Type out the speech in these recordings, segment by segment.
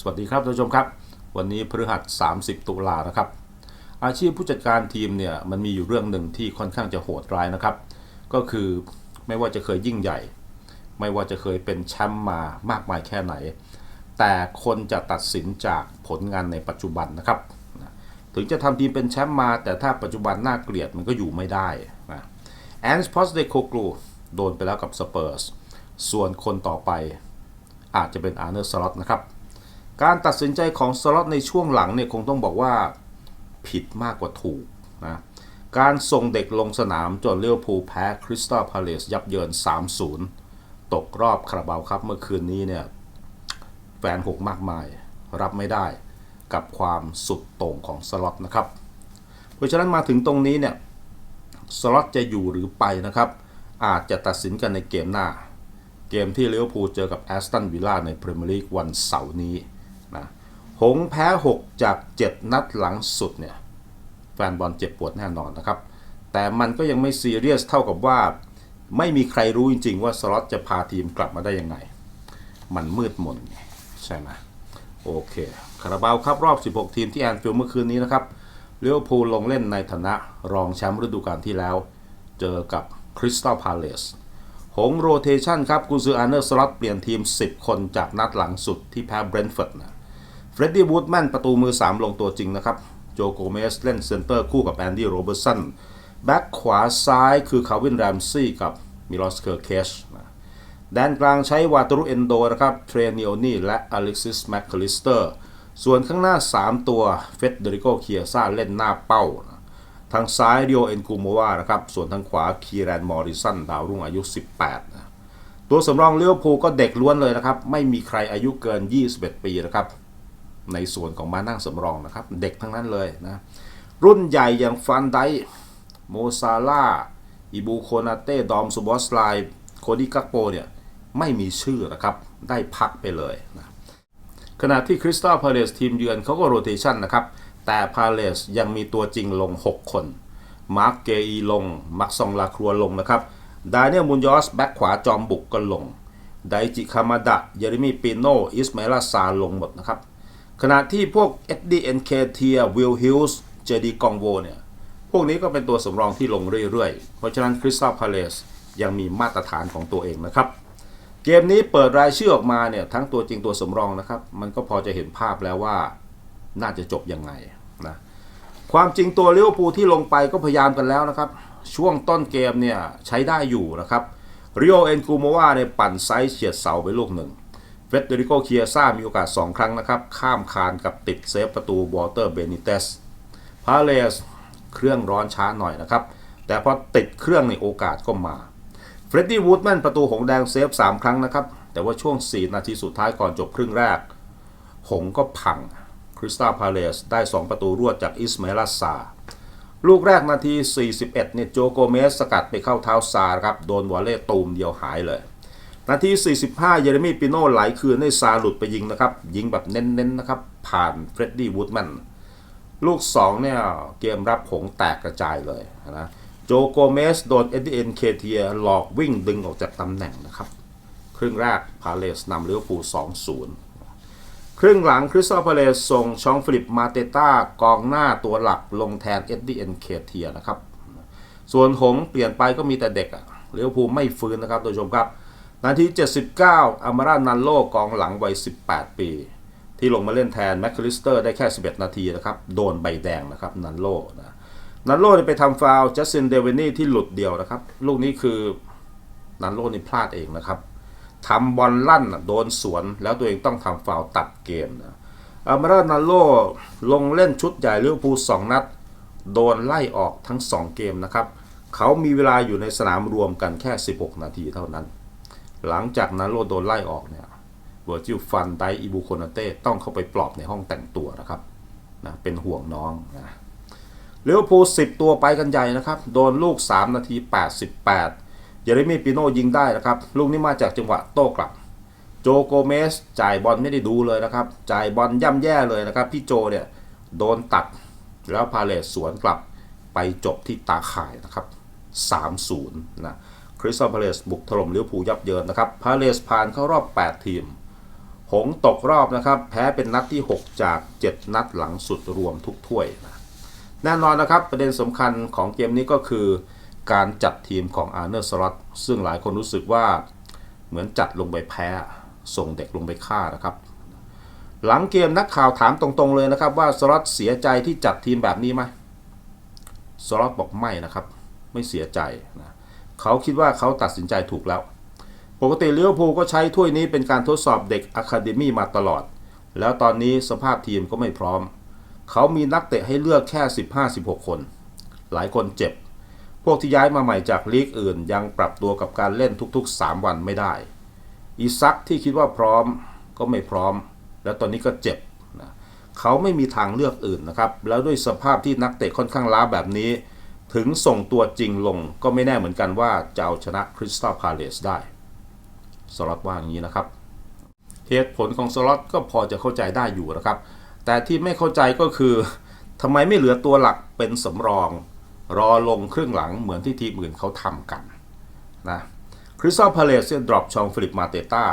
สวัสดีครับท่านผู้ชมครับ วันนี้พฤหัส 30 ตุลานะครับ อาชีพผู้จัดการทีมเนี่ยมันมีอยู่เรื่องหนึ่งที่ค่อนข้างจะโหดร้ายนะครับ ก็คือไม่ว่าจะเคยยิ่งใหญ่ ไม่ว่าจะเคยเป็นแชมป์มามากมายแค่ไหน แต่คนจะตัดสินจากผลงานในปัจจุบันนะครับ ถึงจะทำทีมเป็นแชมป์มา แต่ถ้าปัจจุบันน่าเกลียดมันก็อยู่ไม่ได้นะแอนส์พอสเดโคกลูโดนไปแล้วกับสเปอร์สส่วนคนต่อไปอาจจะเป็นอาร์เนอร์สล็อตนะครับ การตัดสินใจของสล็อตในช่วงหลังเนี่ยคงต้องบอกว่าผิดมากกว่าถูกนะการส่งเด็กลงสนามจนเลี้ยวภูแพ้คริสตัลพาเลสยับเยิน 3-0 ตกรอบคาราบาวครับเมื่อคืนนี้เนี่ยแฟนหกมากมายรับไม่ได้กับความสุดโต่งของสล็อตนะครับ เพราะฉะนั้นมาถึงตรงนี้เนี่ยสล็อตจะอยู่หรือไปนะครับ อาจจะตัดสินกันในเกมหน้า เกมที่เลี้ยวภูเจอกับแอสตันวิลล่าในพรีเมียร์ลีกวันเสาร์นี้ หงแพ้ 6 จาก 7 นัดหลังสุดเนี่ยแฟนบอลเจ็บปวดแน่นอนนะครับ แต่มันก็ยังไม่ซีเรียสเท่ากับว่า ไม่มีใครรู้จริง ๆ ว่าสล็อตจะพาทีมกลับมาได้ยังไง มันมืดมนใช่ไหมโอเคคาราบาวครับรอบ 16 ทีมที่แอนฟิลด์เมื่อคืนนี้นะครับเลี้ยวภูลลงเล่นในฐานะรองแชมป์ฤดูกาลที่แล้ว เจอกับคริสตัลพาเลสหงโรเทชันครับกุซืออาร์เนอร์สล็อตเปลี่ยนทีม 10 คนจากนัดหลังสุดที่แพ้เบรนท์ฟอร์ดนะ เฟรดดี้วูดแมนประตูมือ 3 ลงตัวจริงนะครับ โจโกเมสเล่นเซนเตอร์คู่กับแอนดี้โรเบอร์สันแบ็กขวาซ้ายคือคาวินแรมซี่กับมิลอสเคอร์เคชแดนกลางใช้วาตารุเอนโดนะครับเทรนิโอนี่และอเล็กซิสแมคคลิสเตอร์ส่วนข้างหน้า 3 ตัวเฟเดริโกเคียซ่าเล่นหน้าเป้า ทางซ้ายเดียวเอนกูโมวานะครับ ส่วนทางขวาคีแรนมอริสันดาวรุ่งอายุ 18นะตัวสำรองเลี้ยวภูก็เด็กล้วนเลยนะครับ ไม่มีใครอายุเกิน 21 ปีนะครับ ในส่วนของมานั่งสำรองนะครับ เด็กทั้งนั้นเลยนะ รุ่นใหญ่อย่างฟันไดโมซาลาอิบูโคนาเต้ ดอมซูบอสไลโคดิกักโปเนี่ย ไม่มีชื่อนะครับ ได้พักไปเลยนะขณะที่คริสตัลพาเลสทีมเยือนเขาก็โรเตชันนะครับ แต่พาเลสยังมีตัวจริงลง 6 คน มาร์กเกอีลง มักซองลาครัวลงนะครับดาเนียลมุนยอส แบ็คขวาจอมบุกก็ลง ไดจิคามาดะ เยเรมีปิโน อิสมาเอลาซาลงหมดนะครับ ขณะที่พวกเอ็ดดี้เอ็นเคเทียวิลฮิลส์เจดีกองโวเนี่ย พวกนี้ก็เป็นตัวสำรองที่ลงเรื่อยๆ เพราะฉะนั้นคริสตัลพาเลสยังมีมาตรฐานของตัวเองนะครับ เกมนี้เปิดรายชื่อออกมาเนี่ย ทั้งตัวจริงตัวสำรองนะครับ มันก็พอจะเห็นภาพแล้วว่าน่าจะจบยังไงนะความจริงตัวลิเวอร์พูลที่ลงไปก็พยายามกันแล้วนะครับ ช่วงต้นเกมเนี่ยใช้ได้อยู่นะครับริโอเอนกูโมวาเนี่ยปั่นไซส์เฉียดเสาไปลูกหนึ่ง เฟเดริโกเคียซ่ามีโอกาส 2 ครั้งนะครับ ข้ามคานกับติดเซฟประตูวอเตอร์เบนิเตสพาเลสเครื่องร้อนช้าหน่อยนะครับ แต่พอติดเครื่องในโอกาสก็มาเฟรดดี้วูดแมนประตูหงแดงเซฟ 3 ครั้งนะครับ แต่ว่าช่วง 4 นาทีสุดท้ายก่อนจบครึ่งแรก หงก็พังคริสตัลพาเลสได้ 2 ประตูรวดจากอิสเอลาซาลูกแรกนาที 41เนี่ยโจโกเมสสกัดไปเข้าเท้าซาครับ โดนวอลเล่ตูมเดียวหายเลย นาที 45 เยเรมีปิโน่ไหลคืนให้ซาหลุดไปยิงนะครับ ยิงแบบเน้นๆนะครับ ผ่านเฟรดดี้วูดแมนลูก 2 เนี่ย เกมรับหงแตกกระจายเลยนะโจโกเมสโดนเอ็ดดี้เอ็นเคเทียหลอกวิ่งดึงออกจากตำแหน่งนะครับ ครึ่งแรกพาเลสนำเลิเวอร์พูล2-0 ครึ่งหลังคริสตัลพาเลสส่งชองฟิลิปมาเตต้ากองหน้าตัวหลักลงแทนเอ็ดดี้เอ็นเคเทียนะครับ ส่วนหงเปลี่ยนไปก็มีแต่เด็กอะเลิเวอร์พูลไม่ฟื้นนะครับท่านผู้ชมครับ นาที 79อามารานันโลกองหลังวัย 18 ปี ที่ลงมาเล่นแทนแมคคลิสเตอร์ได้แค่ 11 นาทีนะครับ โดนใบแดงนะครับนันโลนะนันโล่ไปทำฟาวจัสซินเดวินี่ที่หลุดเดียวนะครับ ลูกนี้คือนันโลนี่พลาดเองนะครับทำบอลลั่นโดนสวนแล้วตัวเองต้องทำฟาวตัดเกมนะอามารานันโลลงเล่นชุดใหญ่ลิเวอร์พูล2นัด โดนไล่ออกทั้ง 2 เกมนะครับ เขามีเวลาอยู่ในสนามรวมกันแค่ 16 นาทีเท่านั้น หลังจากนั้นโลโดนไล่ออกเนี่ยเวอร์จิลฟันไดอิบูโคนาเต้ต้องเข้าไปปลอบในห้องแต่งตัวนะครับนะเป็นห่วงน้องนะเลิเวพูล10ตัวไปกันใหญ่นะครับ โดนลูก 3 นาที 88 เยเรมีปิโนยิงได้นะครับ ลูกนี้มาจากจังหวะโต้กลับ โจโกเมสจ่ายบอลไม่ได้ดูเลยนะครับ จ่ายบอลย่ำแย่เลยนะครับ พี่โจเนี่ยโดนตัดแล้วพาเลสสวนกลับไปจบที่ตาข่ายนะครับ 3-0 นะ คริสตัลพาเลสบุกถล่มลิเวอร์พูลยับเยินนะครับพาเลสผ่านเข้ารอบ 8 ทีม หงส์ตกรอบนะครับ แพ้เป็นนัดที่ 6 จาก 7 นัดหลังสุดรวมทุกถ้วยนะแน่นอนนะครับ ประเด็นสำคัญของเกมนี้ก็คือ การจัดทีมของอาร์เนอร์สล็อตซึ่งหลายคนรู้สึกว่าเหมือนจัดลงไปแพ้ ส่งเด็กลงไปฆ่านะครับ หลังเกมนักข่าวถามตรงๆเลยนะครับ ว่าสล็อตเสียใจที่จัดทีมแบบนี้ไหมสล็อตบอกไม่นะครับ ไม่เสียใจนะ เขาคิดว่าเขาตัดสินใจถูกแล้ว ปกติลิเวอร์พูลก็ใช้ถ้วยนี้เป็นการทดสอบเด็กอะคาเดมี่มาตลอด แล้วตอนนี้สภาพทีมก็ไม่พร้อม เขามีนักเตะให้เลือกแค่ 15-16 คน หลายคนเจ็บ พวกที่ย้ายมาใหม่จากลีกอื่น ยังปรับตัวกับการเล่นทุกๆ 3 วันไม่ได้ อีซักที่คิดว่าพร้อมก็ไม่พร้อม แล้วตอนนี้ก็เจ็บนะเขาไม่มีทางเลือกอื่นนะครับ แล้วด้วยสภาพที่นักเตะค่อนข้างล้าแบบนี้ ถึงส่งตัวจริงลงก็ไม่แน่เหมือนกันว่าจะเอาชนะคริสตัลพาเลสได้สล็อตว่าอย่างนี้นะครับเหตุผลของสล็อตก็พอจะเข้าใจได้อยู่นะครับ แต่ที่ไม่เข้าใจก็คือทำไมไม่เหลือตัวหลักเป็นสำรอง รอลงครึ่งหลังเหมือนที่ทีมอื่นเขาทำกันนะคริสตัลพาเลสเนี่ยดรอปชองฟิลิปมาเตต้า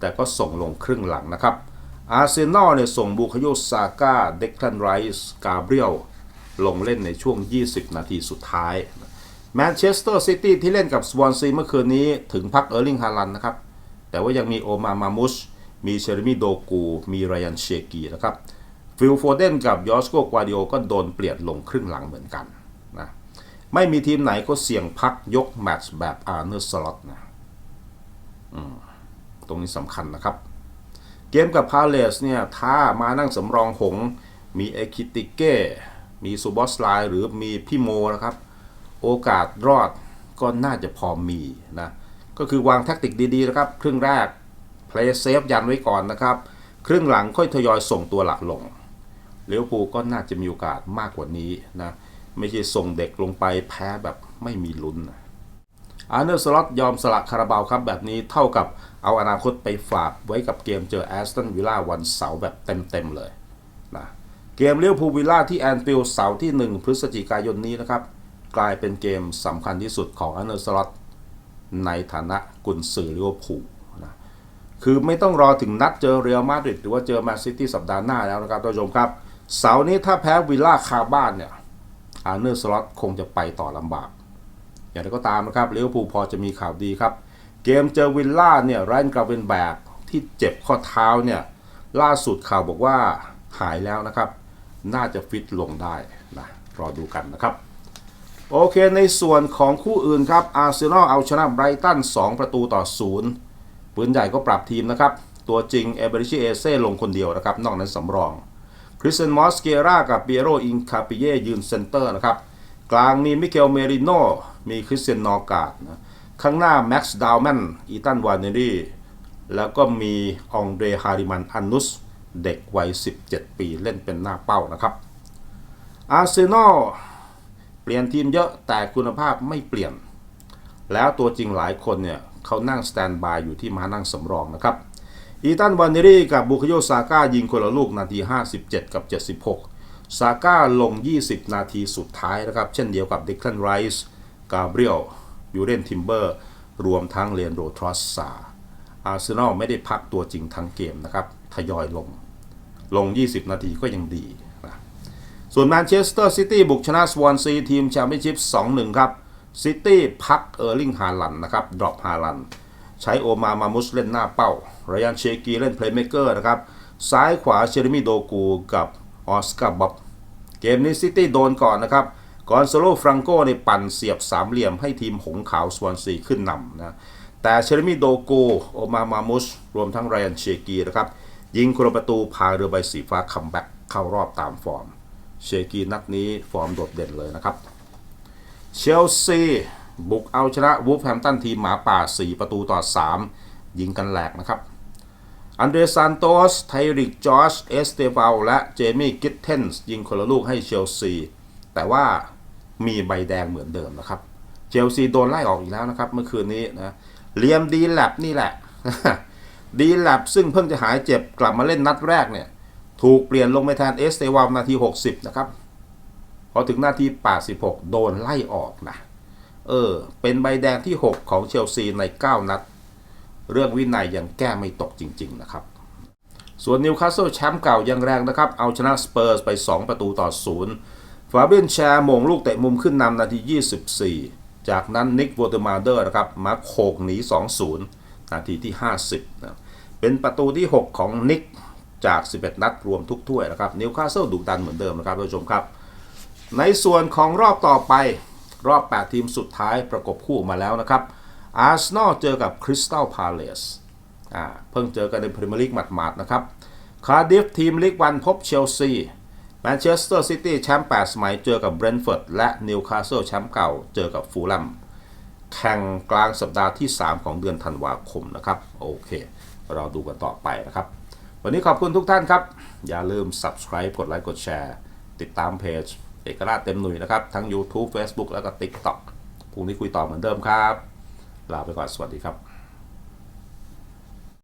แต่ก็ส่งลงครึ่งหลังนะครับอาร์เซนอลเนี่ยส่งบูคโยซาก้าเด็กทันไรส์กาเบรียล ลงเล่นในช่วง 20 นาทีสุดท้ายแมนเชสเตอร์ซิตี้ที่เล่นกับสวอนซีเมื่อคืนนี้ถึงพักเออร์ลิงฮาลันนะครับ แต่ว่ายังมีโอมามามุชมีเชอร์มีโดกู มีไรอันเชกีนะครับฟิลโฟเดนกับยอสโกกวาดิโอก็โดนเปลี่ยนลงครึ่งหลังเหมือนกันนะไม่มีทีมไหนก็เสี่ยงพักยกแมตช์แบบอาร์เนอร์สล็อตนะอืมตรงนี้สำคัญนะครับ เกมกับพาเลสเนี่ย ถ้ามานั่งสำรองหง มีเอคิติเก้ มีซูบอสไลหรือมีพี่โมนะครับ โอกาสรอดก็น่าจะพอมีนะ ก็คือวางแทคติกดีๆนะครับ ครึ่งแรกเพลย์เซฟยันไว้ก่อนนะครับ ครึ่งหลังค่อยทยอยส่งตัวหลักลงเลี้ยวภูก็น่าจะมีโอกาสมากกว่านี้นะ ไม่ใช่ส่งเด็กลงไปแพ้แบบไม่มีลุ้นนะอาร์เนอร์สล็อตยอมสละคาราบาวครับแบบนี้เท่ากับเอาอนาคตไปฝากไว้กับเกมเจอแอสตันวิลล่าวันเสาร์แบบเต็มๆเลย เกมเลี้ยวภูวิลล่าที่แอนฟิลด์เสาร์ที่ 1 พฤศจิกายนนี้นะครับ กลายเป็นเกมสำคัญที่สุดของอาร์เนอร์สล็อตในฐานะกุนซือลิเวอร์พูลนะคือไม่ต้องรอถึงนัดเจอเรอัลมาดริดหรือว่าเจอแมนซิตี้สัปดาห์หน้าแล้วนะครับท่านผู้ชมครับ เสาร์นี้ถ้าแพ้วิลล่าคาบ้านเนี่ยอาร์เนอร์สล็อตคงจะไปต่อลำบาก อย่างไรก็ตามนะครับลิเวอร์พูลพอจะมีข่าวดีครับ เกมเจอวิลล่าเนี่ยไรนกราเวนแบกที่เจ็บข้อเท้าเนี่ยล่าสุดข่าวบอกว่าหายแล้วนะครับ น่าจะฟิตลงได้นะรอดูกันนะครับ โอเคในส่วนของคู่อื่นครับอาร์เซนอลเอาชนะไบรตัน 2 ประตูต่อศูนย์ปืนใหญ่ก็ปรับทีมนะครับ ตัวจริงเอเบริชิเอเซ่ลงคนเดียวนะครับ นอกนั้นสำรองคริสเซนมอสเกรากับเปียโรอินคาปิเย่ยืนเซนเตอร์นะครับ กลางมีมิเกลเมริโนมีคริสเซนนอร์กาดนะข้างหน้าแม็กซ์ดาวแมนอีตันวานเนรีแล้วก็มีองเดรฮาริมันอันนุส เด็กวัย 17 ปีเล่นเป็นหน้าเป้านะครับ อาร์เซนอลเปลี่ยนทีมเยอะแต่คุณภาพไม่เปลี่ยน แล้วตัวจริงหลายคนเนี่ยเขานั่งสแตนบายอยู่ที่ม้านั่งสำรองนะครับ อีตันวานเนรีกับบุคโยซาก้ายิงคนละลูกนาที 57 กับ 76 ซาก้าลง 20 นาทีสุดท้ายนะครับ เช่นเดียวกับดิคลันไรส์กาเบรียลยูเรนทิมเบอร์รวมทั้งเลนโรทรอสซาอาร์เซนอลไม่ได้พักตัวจริงทั้งเกมนะครับ ทยอยลง ลง 20 นาทีก็ยังดีนะส่วนแมนเชสเตอร์ซิตี้บุกชนะสวอนซีทีมแชมเปี้ยนชิพ2-1 ครับซิตี้พักเออร์ลิงฮาลันนะครับดรอปฮาลันใช้โอมามามุสเล่นหน้าเป้าไรอันเชกีเล่นเพลย์เม k เกอร์นะครับ ซ้ายขวาเชอร์มิโดกูกับออสการ์บ๊อบเกมนี้ซิตี้โดนก่อนนะครับกอนโซโลฟรังโกในปั่นเสียบสามเหลี่ยมให้ทีมหงขาวสวอนซีขึ้นนำนะแต่เชอร์มิโดกูโอมามามุสรวมทั้งไรอันเชกีนะครับ ยิงคนละประตูพาเรือใบสีฟ้าคัมแบ็กเข้ารอบตามฟอร์ม เชกีนัดนี้ฟอร์มโดดเด่นเลยนะครับ เชลซีบุกเอาชนะวูฟแฮมตันทีมหมาป่า 4 ประตูต่อ 3 ยิงกันแหลกนะครับ อันเดรซานโตส ไทริก จอร์จเอสเตฟาลและเจมี่ กิตเทนส์ยิงคนละลูกให้เชลซี แต่ว่ามีใบแดงเหมือนเดิมนะครับ เชลซีโดนไล่ออกอีกแล้วนะครับ เมื่อคืนนี้นะเลียมดีแลบนี่แหละ ดีแลบซึ่งเพิ่งจะหายเจ็บกลับมาเล่นนัดแรกเนี่ย ถูกเปลี่ยนลงไปแทนเอสเตวาลนาที 60 นะครับ พอถึงนาที 86 โดนไล่ออกนะ เออ เป็นใบแดงที่ 6 ของเชลซีใน 9 นัด เรื่องวินัยยังแก้ไม่ตกจริง ๆ นะครับ ส่วนนิวคาสเซิลแชมป์เก่ายังแรงนะครับ เอาชนะสเปอร์สไป 2 ประตูต่อศูนย์ฟาเบียนแชร์มงลูกเตะมุมขึ้นนำนาที 24 จากนั้นนิกวอเตอร์มาเดอร์นะครับมาโขกหนี 2-0 นาทีที่ 50นะเป็นประตูที่ 6 ของนิกจาก 11 นัดรวมทุกถ้วยนะครับนิวคาสเซิลดุดันเหมือนเดิมนะครับท่านผู้ชมครับ ในส่วนของรอบต่อไปรอบ 8 ทีมสุดท้ายประกบคู่มาแล้วนะครับอาร์เซนอลเจอกับคริสตัลพาเลสอ่าเพิ่งเจอกันในพรีเมียร์ลีกหมาดๆนะครับคาร์ดิฟทีมลีกวันพบเชลซีแมนเชสเตอร์ซิตี้แชมป์8สมัยเจอกับเบรนท์ฟอร์ดและนิวคาสเซิลแชมป์เก่าเจอกับฟูลแลม แข่งกลางสัปดาห์ที่ 3 ของเดือนธันวาคมนะครับ โอเคเราดูกันต่อไปนะครับ วันนี้ขอบคุณทุกท่านครับ อย่าลืม subscribe กดไลค์กดแชร์ ติดตามเพจเอกราชเต็มหนุ่ยนะครับ ทั้ง YouTube Facebook แล้วก็ TikTok พรุ่งนี้คุยต่อเหมือนเดิมครับ ลาไปก่อน สวัสดีครับ